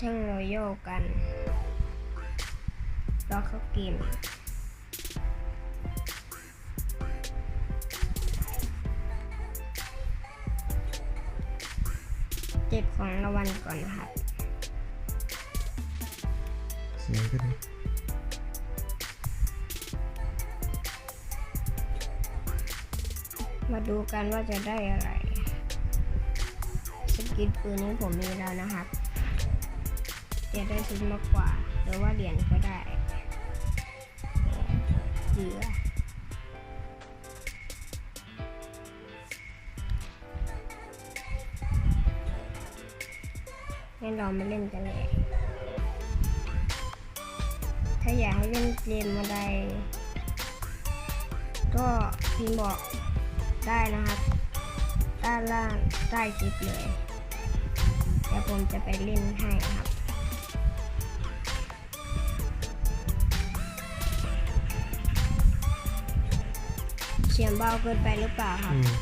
แท่งรอยัลกันรอเข้าเกมเจ็บของรางวัลก่อนนะครับเสียงก็ดีมาดูกันว่าจะได้อะไร สกินปืนนี้ผมมีแล้วนะครับ จะได้ชุดมากกว่า หรือว่าเหรียญก็ได้เหลืองั้นเรามาเล่นกันเลย ถ้าอยากให้เล่นเกมอะไรก็พิมพ์บอกได้นะครับด้านล่างใต้คลิปเลยเดี๋ยวผมจะไปเล่นให้ครับ สียงเบาเกินไปหรือเปล่าครับอืม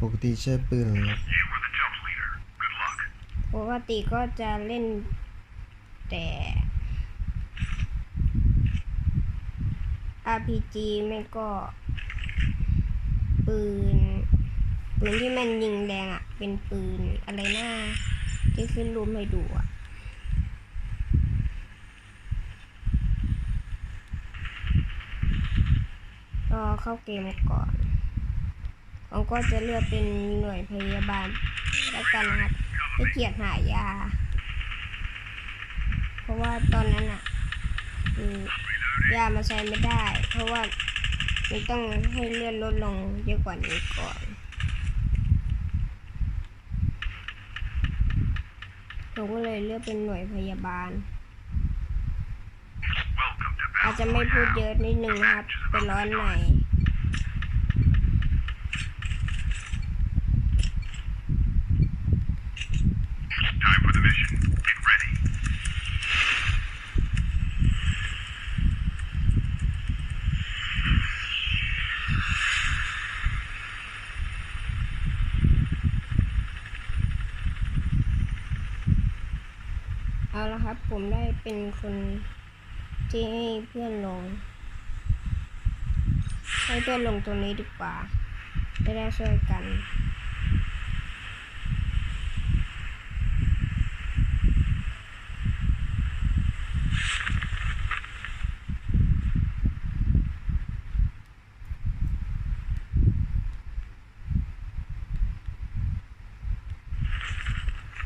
ปกติใช้ปืนอะไรครับ You were the jump leader. Good luck. ปกติก็จะเล่นแต่ RPG ไม่ก็ ปืน ปืนที่มันยิงแรงอะ่ะ เป็นปืนอะไรนะ ที่ขึ้นรูปให้ดูอะ่ะรอเข้าเกมก่อนผมก็จะเลือกเป็นหน่วยพยาบาลแล้วกันนะครับไม่เกียดหายา เพราะว่าตอนนั้นอะคือยามาใช้ไม่ได้ เพราะว่ามันต้องให้เลื่อนลดลงเยอะกว่านี้ก่อน ผมก็เลยเลือกเป็นหน่วยพยาบาล Welcome to อาจ Battle จะไม่พูด Royale. เยอะนิดนึงนะครับ เป็นร้อนไหน เอาละครับ ผมได้เป็นคนที่ให้เพื่อนลง ให้เพื่อนลงตรงนี้ดีกว่า จะได้ช่วยกัน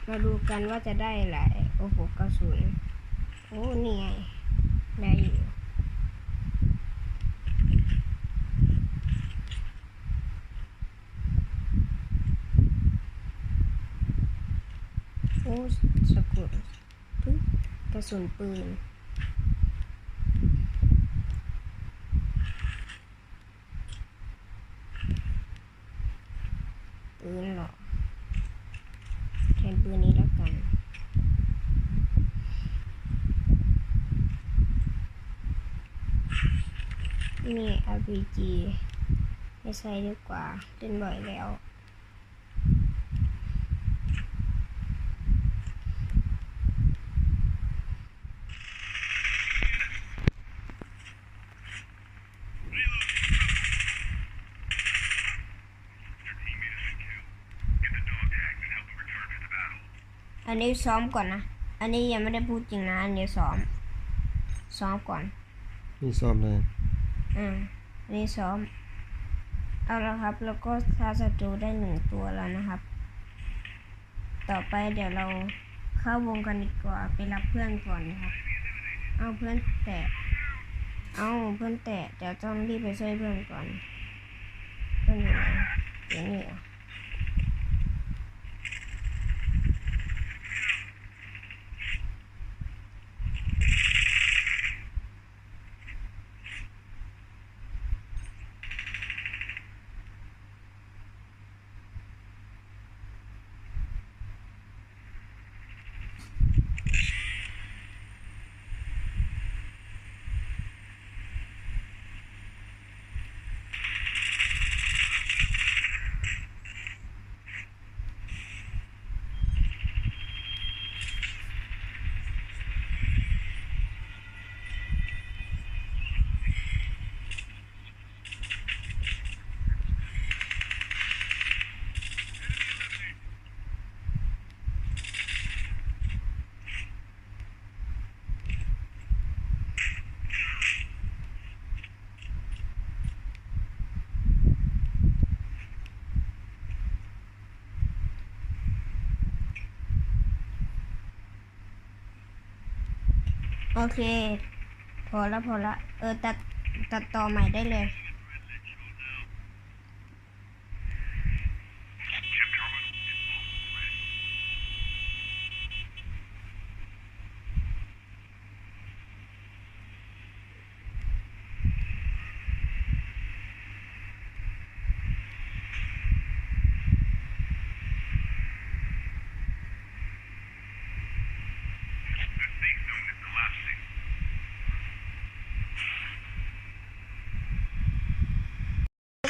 มาดูกันว่าจะได้อะไรโอ้โหกระสุนโอ้นี่ไงได้อยู่โอ้สกุลกระสุนปืน ปืนเหรอ แทนปืนนี้แล้วกัน มี RPG ไม่ใช่ดีกว่าเล่นบ่อยแล้วอันนี้ซ้อมก่อนนะ อันนี้ยังไม่ได้พูดจริงนะ อันนี้ซ้อม ซ้อมก่อน นี่ซ้อมเลย อืมอันนี้ซ้อม เอาละครับ แล้วก็ท้าศัตรูได้หนึ่งตัวแล้วนะครับ ต่อไปเดี๋ยวเราเข้าวงกันดีกว่าไปรับเพื่อนก่อนนะครับ เอาเพื่อนแตะ เอาเพื่อนแตะเดี๋ยวต้องรีบไปช่วยเพื่อนก่อนเพื่อนอยู่ไหนเดี๋ยวนี่ โอเค พอละพอละ เออ ตัดตัดต่อใหม่ได้เลย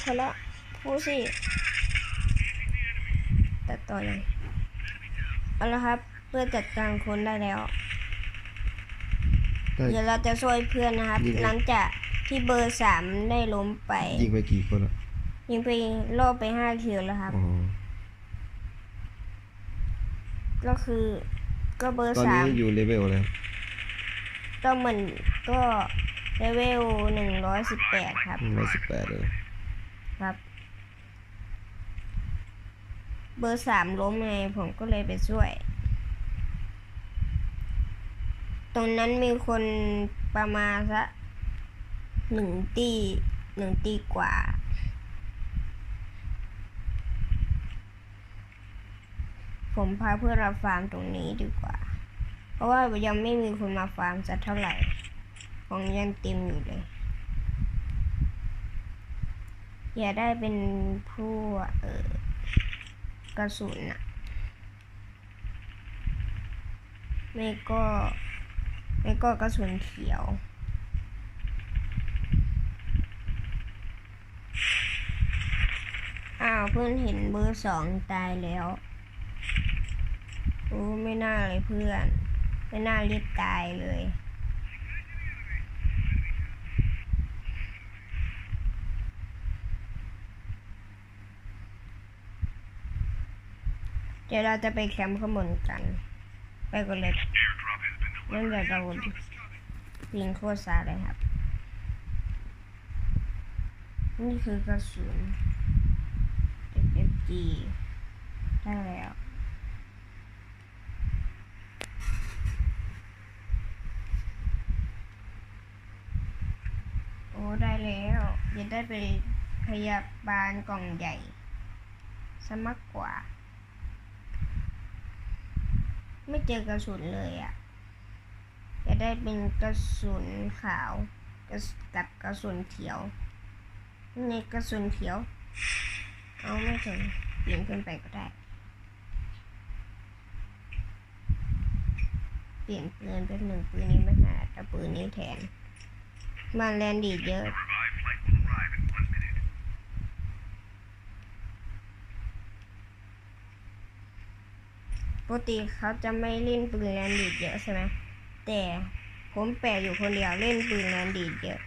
พอละพูดสิตัดต่อเลยเอาละครับ เพื่อจัดการคนได้แล้ว ได้ เดี๋ยวเราจะช่วยเพื่อนนะครับ ยิงไปหลังจากที่เบอร์สามได้ล้มไป ยิงไปกี่คนอะยิงไปรอบไปห้าคิวแล้วครับ อ๋อก็คือก็เบอร์ตอนสานี้มอยู่เลเวลแล้วก็เหมือนก็เลเวลหนึ่งร้อยสิบแปดครับ ร้อยสิบแปดเลย ครับ เบอร์สามล้มไงผมก็เลยไปช่วย ตรงนั้นมีคนประมาณสักหนึ่งตีหนึ่งตีกว่า ผมพาเพื่อนมาฟาร์มตรงนี้ดีกว่า เพราะว่ายังไม่มีคนมาฟาร์มสักเท่าไหร่ ของยังเต็มอยู่เลย อย่าได้เป็นผู้เออกระสุนอะไม่ก็ไม่ก็กระสุนเขียวอ้าวเพื่อนเห็นเบอร์สองตายแล้วโอ้ไม่น่าเลยเพื่อน ไม่น่ารีบตายเลย เดี๋ยวเราจะไปแคมป์ข้างบนกัน ไปกันเลย Airdrop has been นั่น delivered. เดี๋ยวเราปิงโคตรซาเลยครับ นี่คือกระสุน FFG ได้แล้วโอ้ได้แล้วจะได้ไปพยาบาลกล่องใหญ่ซะมากกว่า ไม่เจอกระสุนเลยอะ่ะ จะได้เป็นกระสุนขาวกับกระสุนเขียวนี่กระสุนเขียว เอาไม่ถึงปีนขึ้นไปก็ได้ เปลี่ยนปืนเป็นหนึ่งปืนนี้ไม่ถนัดแต่ปืนนี้แทนมันแรงดีดเยอะ ปกติเขาจะไม่เล่นปืนแรงดีดเยอะใช่ไหมแต่ผมแปลกอยู่คนเดียวเล่นปืนแรงดีดเยอะ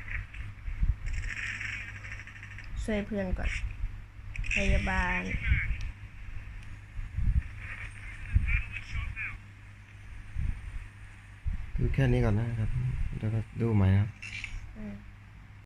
ช่วยเพื่อนก่อน พยาบาลดูแค่นี้ก่อนนะครับ แล้วก็ดูใหม่นะครับอืม